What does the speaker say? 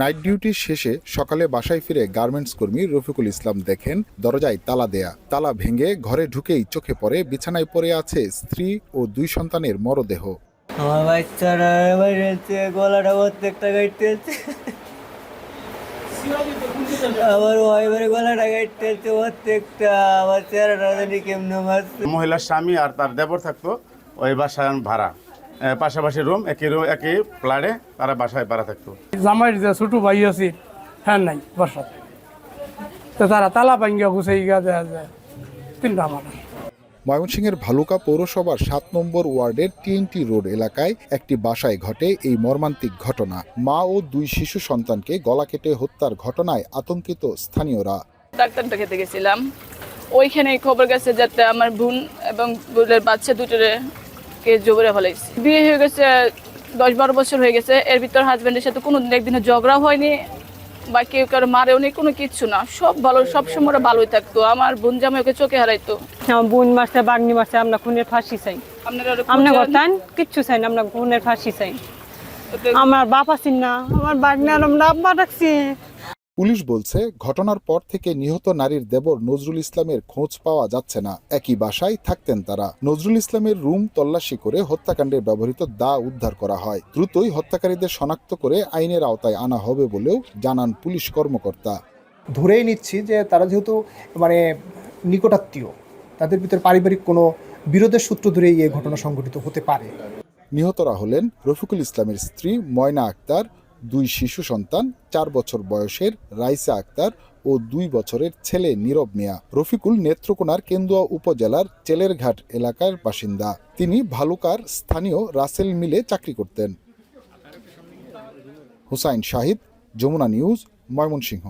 Night duty শেষে সকালে বাসায় ফিরে গার্মেন্টস কর্মী রফিকুল ইসলাম দেখেন দরজায় তালা দেয়া। তালা ভেঙে ঘরে ঢুকেই চোখে পড়ে বিছানায় পড়ে আছে স্ত্রী ও দুই সন্তানের মরদেহ। আমার বাচ্চারা বাইরেছে গলাটা প্রত্যেকটা গাইতেছে আমার ওয়াইফের গলাটা গাইতেছে প্রত্যেকটা। আমার চেহারাটা জানি কেমনে মহিলার স্বামী আর তার দেবর থাকতো ওই বাসায় ভাড়া। পাশাপাশি রুম একই রুম একই ফ্ল্যাটে তারা বাসায় ভাড়া থাকতো। জামাইয়ের যে ছোট ভাই আছে হ্যাঁ নাই বাসাত তো তারা তালা ভাঙ্গিয়া গুছাই গিয়া দেয়া যায়। তিনটা মানুষ। ময়মনসিংহের ভালুকা পৌরসভার সাত নম্বর ওয়ার্ডের টিএনটি রোড এলাকায় একটি বাসায় ঘটে এই মর্মান্তিক ঘটনা। মা ও দুই শিশু সন্তানকে গলা কেটে হত্যার ঘটনায় আতঙ্কিত স্থানীয়রা। ডাক্তারটা খেতে গেছিলাম। ওইখানে খবর গেছে যাতে আমার বোন এবং বোনের বাচ্চা দুটোরে কে জবরে ফেলাইছে বিয়ে হয়ে গেছে দশ বারো বছর হয়ে গেছে এর ভিতর হাজব্যান্ডের সাথে কোনো একদিনও ঝগড়া হয়নি বা কেউ কারও মারেও নেই কোনো কিচ্ছু না। সব ভালো সব সময় ভালোই থাকতো। আমার বোন জামাই ওকে চোখে হারাইতো। আমার বোন মারছে বাগনি মারছে আমরা খুনের ফাঁসি চাই। আমরা খুঁজেন। কিচ্ছু চাই না আমরা খুনের ফাঁসি চাই। আমার বাপ আছেন না আমার বাগনি আর আমরা আব্বা রাখছি পুলিশ বলছে ঘটনার পর থেকে নিহত নারীর দেবর নজরুল ইসলামের খোঁজ পাওয়া যাচ্ছে না। একই বাসায় থাকতেন তারা। নজরুল ইসলামের রুম তল্লাশি করে হত্যাকাণ্ডে ব্যবহৃত দা উদ্ধার করা হয়। দ্রুতই হত্যাকারীদের শনাক্ত করে আইনের আওতায় আনা হবে বলেও জানান পুলিশ কর্মকর্তা। ধরেই নিচ্ছি যে তারা যেহেতু মানে নিকটাত্মীয় তাদের ভিতরে পারিবারিক কোনো বিরোধের সূত্র ধরেই এই ঘটনা সংঘটিত হতে পারে। নিহতরা হলেন রফিকুল ইসলামের স্ত্রী ময়না আক্তার দুই শিশু সন্তান, চার বছর বয়সের রাইসা আক্তার ও দুই বছরের ছেলে নীরব মিয়া। রফিকুল নেত্রকোনার কেন্দুয়া উপজেলার চেলেরঘাট এলাকার বাসিন্দা। তিনি ভালুকার স্থানীয় রাসেল মিলে চাকরি করতেন। হুসাইন শাহিদ, যমুনা নিউজ, ময়মনসিংহ।